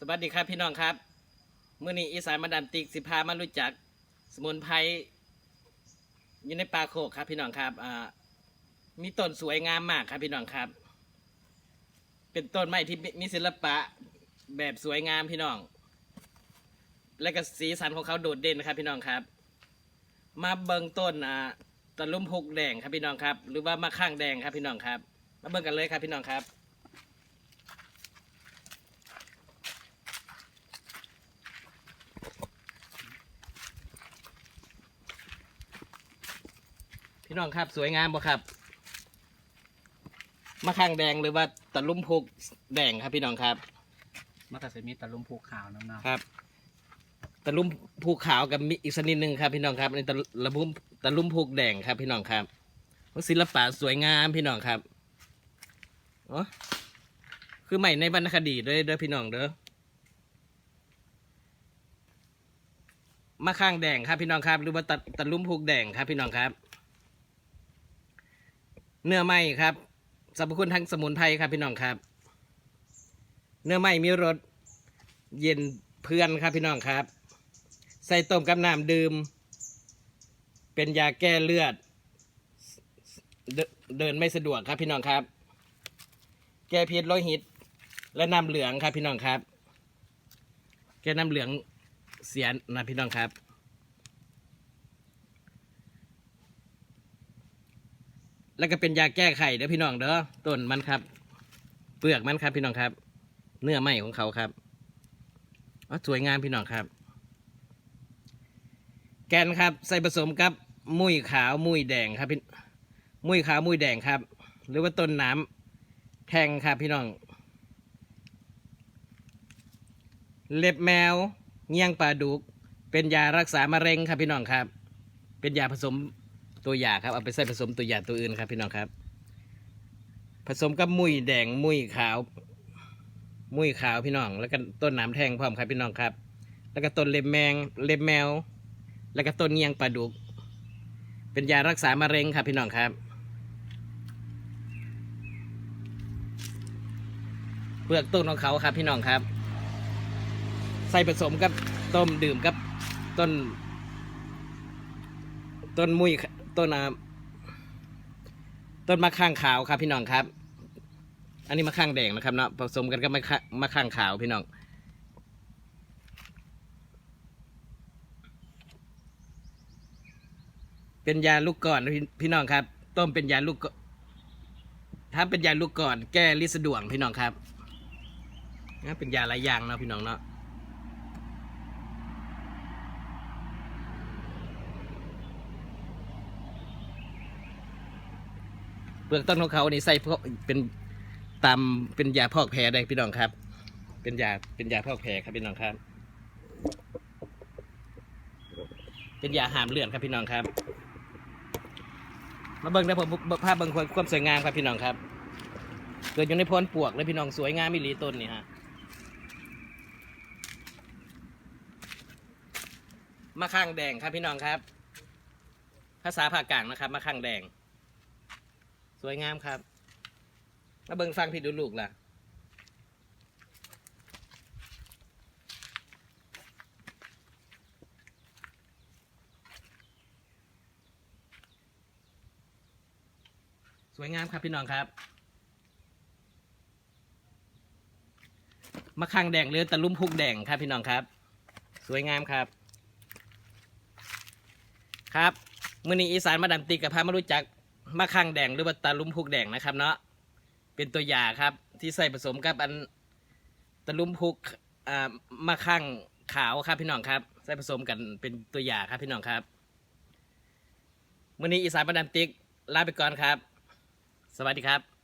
สวัสดีครับพี่น้องครับเมื่อนี้อีสานมาดามติกสิพามารู้จักสมุนไพรอยู่ในป่าโคกครับ พี่น้องครับอ่ามีต้นสวยงามมากครับพี่น้องครับ เป็นต้นไม้ที่มีศิลปะแบบสวยงามพี่น้อง และก็สีสันของเขาโดดเด่นนะครับ พี่น้องครับ มาเบิ่งต้นอ่าตะลุ่มพกแดงครับพี่น้องครับ หรือว่ามะข้างแดงครับพี่น้องครับ มาเบิ่งกันเลยครับพี่น้องครับ น้องครับ สวยงามบ่ครับมะข้างแดงหรือว่าตะลุ่มพุกแดงครับพี่น้องครับมันก็จะมีตะลุมภูขาวน้ำเนาะครับตะลุ่มภูขาวกับมีอีกชนิดหนึ่งครับ พี่น้องครับอันนี้ตะละลุ่มตะลุ่มภูแดงครับ พี่น้องครับศิลปะสวยงามพี่น้องครับอ๋อคือใหม่ในวรรณคดีด้วยเด้อพี่น้องเด้อมะข้างแดงครับพี่น้องครับ หรือว่าตะตะลุ่มภูแดงครับพี่น้องครับ เนื้อไหมครับสรรพคุณทั้งสมุนไพรครับพี่น้องครับ เนื้อไหมมีรสเย็นเพื่อนครับพี่น้องครับ ใส่ต้มกับน้ำดื่ม เป็นยาแก้เลือดเดเดินไม่สะดวกครับพี่น้องครับ แก้พิษโลหิต และน้ำเหลืองครับพี่น้องครับ แก้น้ำเหลืองเสียนะพี่น้องครับ แล้วก็เป็นยาแก้ไขเด้อพี่น้องเด้อต้นมันครับ เปลือกมันครับพี่น้องครับ เนื้อไหมของเขาครับอ๋อสวยงามพี่น้องครับ แกนครับ ใส่ผสมกับมุ้ยขาวมุ้ยแดงครับพี่มุ้ยขาวมุ้ยแดงครับ หรือว่าต้นน้ำแทงครับพี่น้อง เล็บแมวเงี้ยงปลาดุก เป็นยารักษามะเร็งครับพี่น้องครับ เป็นยาผสม ตัวยาครับเอาไปใส่ผสมตัวยาตัวอื่นครับ พี่น้องครับ ผสมกับมุ้ยแดงมุ้ยขาว มุ้ยขาวพี่น้อง แล้วก็ต้นหนามแทงพร้อมครับพี่น้องครับ แล้วก็ต้นเล็บแมงเล็บแมว แล้วก็ต้นเงียงปลาดุก เป็นยารักษามะเร็งครับพี่น้องครับเปลือกต้นของเขาครับพี่น้องครับใส่ผสมกับต้มดื่มกับต้น ต้นมุ้ย ต้นอ่าต้นมะข้างขาวครับพี่น้องครับ อันนี้มะข้างแดงนะครับเนาะผสมกันกับมะขามะข้างขาวพี่น้องเป็นยาลูกก่อนพี่น้องครับ ต้มเป็นยาลูกกอนถ้าเป็นยาลูกก่อน แก้ลินสะดวงพี่น้องครับนะเป็นยาหลายอย่างเนาะพี่น้องเนาะ เปลือกต้นของเขานี่ใส่พวกเป็นตามเป็นยาพอกแผลได้พี่น้องครับ เป็นยาเป็นยาพอกแผลครับพี่น้องครับ เป็นยาหามเลือดครับพี่น้องครับ มาเบิ่งนะผมภาพเบิ่งความสวยงามครับพี่น้องครับ เกิดอยู่ในโพนปวกเลยพี่น้องสวยงามมิลีต้นนี่ฮะมะข้างแดงครับพี่น้องครับ ภาษาภาคกลางนะครับมะข้างแดง สวยงามครับมาเบิ่งฟังพี่ดูลูกล่ะ สวยงามครับพี่น้องครับ มะขังแดงหรือตะลุ่มพุกแดงครับพี่น้องครับ สวยงามครับ ครับมือนี้อีสานมาดามติกกับพามารู้จัก มะขังแดงหรือว่าตะลุ่มพุกแดงนะครับ เนาะเป็นตัวอย่างครับ ที่ใส่ผสมกับอันตะลุ่มพุกอ่ามะขังขาวครับพี่น้องครับ ใส่ผสมกันเป็นตัวอย่างครับพี่น้องครับมือนี้อีสานประดามติกลาไปก่อนครับ สวัสดีครับ